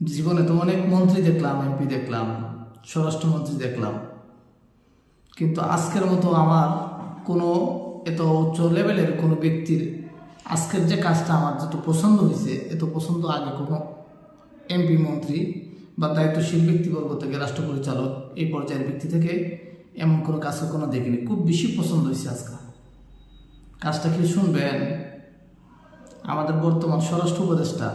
জীবনে তো অনেক মন্ত্রী দেখলাম এমপি দেখলাম, স্বরাষ্ট্রমন্ত্রী দেখলাম। কিন্তু আজকের মতো আমার কোনো এত উচ্চ লেভেলের কোনো ব্যক্তির আজকের যে কাজটা আমার যেত পছন্দ হয়েছে, এত পছন্দ আগে কোনো এমপি মন্ত্রী বা দায়িত্বশীল ব্যক্তিবর্গ থেকে, রাষ্ট্র পরিচালক এই পর্যায়ের ব্যক্তি থেকে এমন কোনো কাজ কোনো দেখিনি। খুব বেশি পছন্দ হয়েছে আজকাল কাজটা কি শুনবেন? আমাদের বর্তমান স্বরাষ্ট্র উপদেষ্টা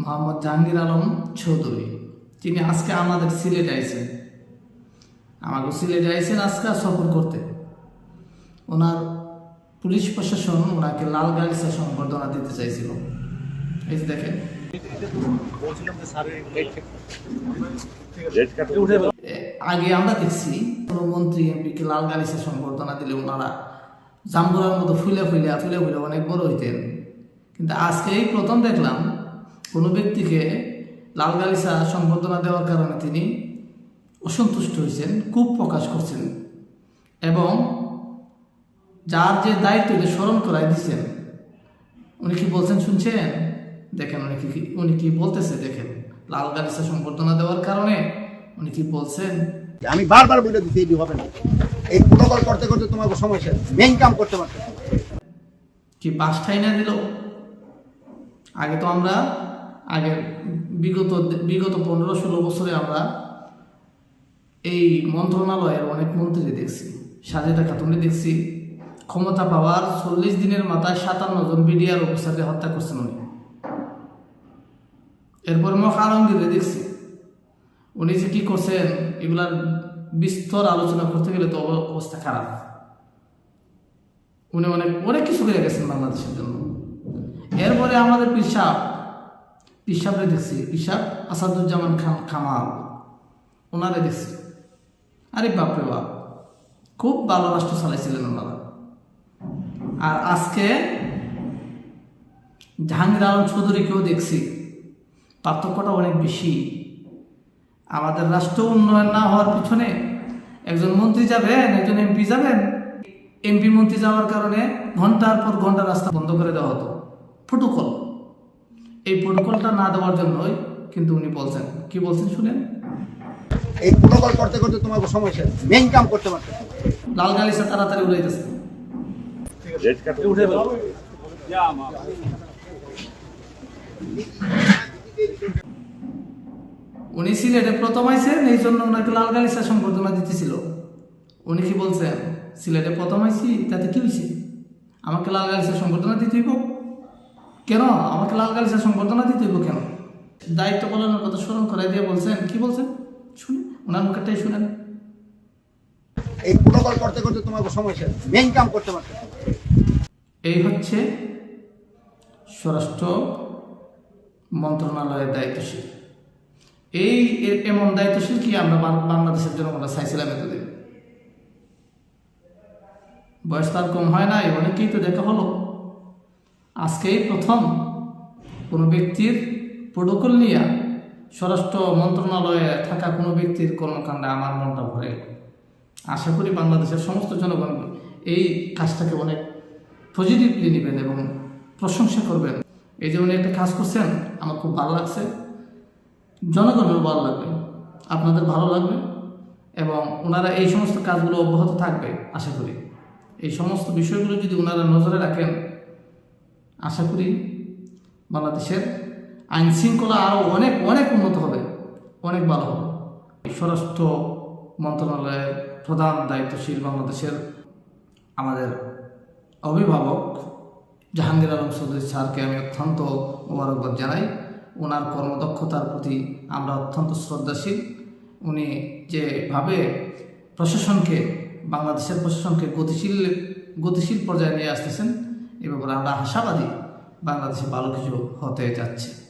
মোহাম্মদ জাহাঙ্গীর আলম চৌধুরী। তিনি আজকে আমাদের সিলেটে আইছেন। আমাকে সিলেটে আইছেন আজকে সফর করতে। ওনার পুলিশ প্রশাসন ওনাকে লাল গালিসা সম্বর্ধনা দিতে চাইছিল। এই যে দেখেন। আগে আমরা দেখছি কোনো মন্ত্রী এমপিকে লাল গালিসা সম্বর্ধনা দিলে ওনারা জাম্বুরার মতো ফুলে ফুলে ফুলে ফুলে অনেক বড় হইতেন। কিন্তু আজকে এই প্রথম দেখলাম কোনো ব্যক্তিকে লাল গালিসা সম্বর্ধনা দেওয়ার কারণে তিনি অসন্তুষ্ট হয়েছেন খুব প্রকাশ করছেন এবং যার যে দায়িত্ব এটা স্মরণ করাই দিচ্ছেন। উনি কি বলছেন শুনছেন? দেখেন উনি কি উনি কি বলতেছে? দেখেন লাল গালিসা সম্বর্ধনা দেওয়ার কারণে উনি কি বলছেন? আমি বারবার বলে এটি হবে না। এই প্রোটোকল করতে করতে তোমাকে সমস্যা মেইন কাম করতে পারতে। কি বাসটাই না দিল? আগে তো আমরা আগে বিগত বিগত পনেরো ষোলো বছরে আমরা এই মন্ত্রণালয়ের অনেক মন্ত্রী দেখছি, সাজেদা খাতুনকে দেখছি। ক্ষমতা পাওয়ার চল্লিশ দিনের মাথায় সাতান্ন জন বিডিআর অফিসারকে হত্যা করছেন উনি। এরপর মখ আলমগীরে দেখছি। উনি যে কি করছেন, এগুলার বিস্তর আলোচনা করতে গেলে তো অবস্থা খারাপ। উনি অনেক অনেক কিছু করে গেছেন বাংলাদেশের জন্য। এরপরে আমাদের পিসাব পিসাবরে দেখছি পিসাব আসাদুজ্জামান খান খামাল ওনারে দেখছি। আরে বাপরে বাপ, খুব ভালো রাষ্ট্র চালাইছিলেন ওনারা। আর আজকে জাহাঙ্গীর আলম চৌধুরীকেও দেখছি। পার্থক্যটা অনেক বেশি। আমাদের রাষ্ট্র উন্নয়ন না হওয়ার পিছনে একজন মন্ত্রী যাবেন, একজন এমপি যাবেন। এমপি মন্ত্রী যাওয়ার কারণে ঘণ্টার পর ঘণ্টা রাস্তা বন্ধ করে দেওয়া হতো। প্রোটোকল। এই প্রোটোকলটা না দেওয়ার জন্যই কিন্তু উনি বলছেন। কি বলছেন শুনেন? এই প্রোটোকল করতে করতে তোমাকে সমস্যা মেইন কাম করতে পারতে। লাল গালিসা তাড়াতাড়ি উড়াইতেছে উনি সিলেটে প্রথম আইছেন এই জন্য ওনাকে লাল গালিসা সম্বর্ধনা দিতেছিল। উনি কি বলছেন সিলেটে প্রথম আইছি তাতে কি হয়েছে আমাকে লাল গালিসা সম্বর্ধনা দিতে হইব? কেন? আমাকে লাল গালিসা সম্বর্ধনা দিতে হইব কেন? দায়িত্ব পালনের কথা স্মরণ করাই দিয়ে বলছেন। কি বলছেন? শুনে ওনার মুখেরটাই শুনেন। এই করতে করতে সমস্যা মেইন কাম করতে পারতে এই হচ্ছে স্বরাষ্ট্র মন্ত্রণালয়ের দায়িত্বশীল। এই এমন দায়িত্বশীল কি আমরা বাংলাদেশের জন্য আমরা চাইছিলাম এতদিন বয়স তার কম হয় না অনেকেই তো দেখা হলো। আজকেই প্রথম কোনো ব্যক্তির প্রোটোকল নিয়ে স্বরাষ্ট্র মন্ত্রণালয়ে থাকা কোনো ব্যক্তির কর্মকাণ্ডে আমার মনটা ভরে। আশা করি বাংলাদেশের সমস্ত জনগণ এই কাজটাকে অনেক পজিটিভলি নেবেন এবং প্রশংসা করবেন। এই যে উনি একটা কাজ করছেন, আমার খুব ভালো লাগছে। জনগণেরও ভালো লাগবে, আপনাদের ভালো লাগবে এবং ওনারা এই সমস্ত কাজগুলো অব্যাহত থাকবে, আশা করি। এই সমস্ত বিষয়গুলো যদি ওনারা নজরে রাখেন আশা করি বাংলাদেশের আইন শৃঙ্খলা আরও অনেক অনেক উন্নত হবে, অনেক ভালো হবে। স্বরাষ্ট্র মন্ত্রণালয়ের প্রধান দায়িত্বশীল বাংলাদেশের আমাদের অভিভাবক জাহাঙ্গীর আলম চৌধুরী স্যারকে আমি অত্যন্ত মোবারকবাদ জানাই। ওনার কর্মদক্ষতার প্রতি আমরা অত্যন্ত শ্রদ্ধাশীল। উনি যেভাবে প্রশাসনকে, বাংলাদেশের প্রশাসনকে গতিশীল গতিশীল পর্যায়ে নিয়ে আসতেছেন এ ব্যাপারে আমরা আশাবাদী বাংলাদেশে ভালো কিছু হতে যাচ্ছে।